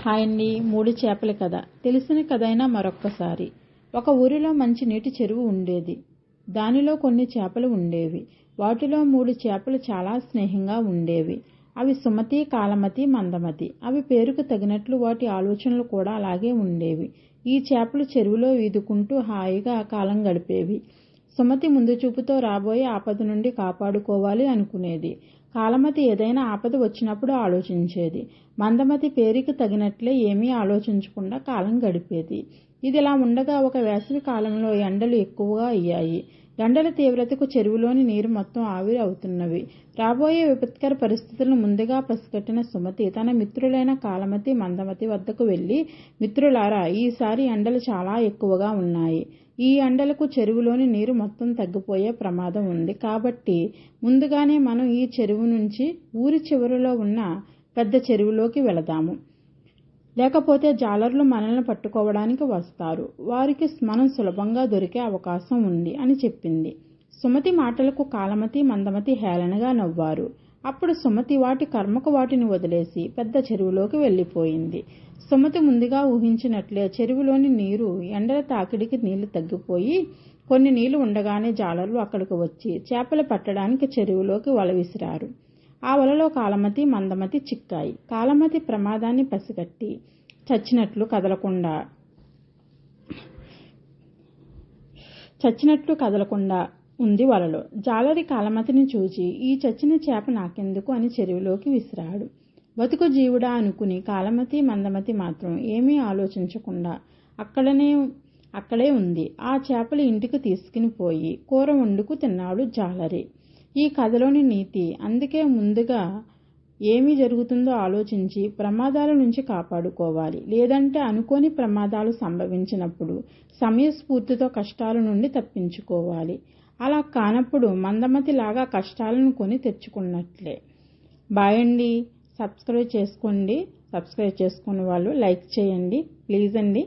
Hi మూడు చేపల కథ. తెలిసిన కథైనా మరొక్కసారి. ఒక ఊరిలో మంచి నీటి చెరువు ఉండేది. దానిలో కొన్ని చేపలు ఉండేవి. వాటిలో మూడు చేపలు చాలా స్నేహంగా ఉండేవి. అవి సుమతి కాలమతి మందమతి. అవి పేరుకు తగినట్లు వాటి ఆలోచనలు కూడా అలాగే ఉండేవి. ఈ చేపలు చెరువులో ఈదుకుంటూ హాయిగా కాలం గడిపేవి. సుమతి ముందు చూపుతో రాబోయే ఆపద నుండి కాపాడుకోవాలి అనుకునేది. కాలమతి ఏదైనా ఆపద వచ్చినప్పుడు ఆలోచించేది. మందమతి పేరుకి తగినట్లే ఏమీ ఆలోచించకుండా కాలం గడిపేది. ఇదిలా ఉండగా ఒక వేసవి కాలంలో ఎండలు ఎక్కువగా అయ్యాయి. ఎండల తీవ్రతకు చెరువులోని నీరు మొత్తం ఆవిరి అవుతున్నవి. రాబోయే విపత్కర పరిస్థితులను ముందుగా పసిగట్టిన సుమతి తన మిత్రులైన కాలమతి మందమతి వద్దకు వెళ్ళి మిత్రులారా ఈసారి ఎండలు చాలా ఎక్కువగా ఉన్నాయి. ఈ ఎండలకు చెరువులోని నీరు మొత్తం తగ్గిపోయే ప్రమాదం ఉంది. కాబట్టి ముందుగానే మనం ఈ చెరువు నుంచి ఊరి చివరిలో ఉన్న పెద్ద చెరువులోకి వెళదాము. లేకపోతే జాలర్లు మనల్ని పట్టుకోవడానికి వస్తారు. వారికి మనం సులభంగా దొరికే అవకాశం ఉంది అని చెప్పింది. సుమతి మాటలకు కాలమతి మందమతి హేళనగా నవ్వారు. అప్పుడు సుమతి వాటి కర్మకు వాటిని వదిలేసి పెద్ద చెరువులోకి వెళ్ళిపోయింది. సుమతి ముందుగా ఊహించినట్లే చెరువులోని నీరు ఎండల తాకిడికి నీళ్ళు తగ్గిపోయి కొన్ని నీళ్ళు ఉండగానే జాలర్లు అక్కడికి వచ్చి చేపలు పట్టడానికి చెరువులోకి వల విసిరారు ఆ వలలో కాలమతి మందమతి చిక్కాయి. కాలమతి ప్రమాదాన్ని పసిగట్టి చచ్చినట్లు కదలకుండా చచ్చినట్లు కదలకుండా ఉంది వలలో. జాలరి కాలమతిని చూచి ఈ చచ్చిన చేప నాకెందుకు అని చెరువులోకి విసిరాడు. బతుకు జీవుడా అనుకుని కాలమతి మందమతి మాత్రం ఏమీ ఆలోచించకుండా అక్కడనే అక్కడే ఉంది. ఆ చేపలు ఇంటికి తీసుకుని పోయి కూర వండుకు తిన్నాడు జాలరి. ఈ కథలోని నీతి. అందుకే ముందుగా ఏమి జరుగుతుందో ఆలోచించి ప్రమాదాల నుంచి కాపాడుకోవాలి. లేదంటే అనుకోని ప్రమాదాలు సంభవించినప్పుడు సమయస్ఫూర్తితో కష్టాల నుండి తప్పించుకోవాలి. అలా కానప్పుడు మందమతి లాగా కష్టాలను కొని తెచ్చుకున్నట్లే. బాయండి సబ్స్క్రైబ్ చేసుకోండి. సబ్స్క్రైబ్ చేసుకున్న వాళ్ళు లైక్ చేయండి. ప్లీజ్ అండి.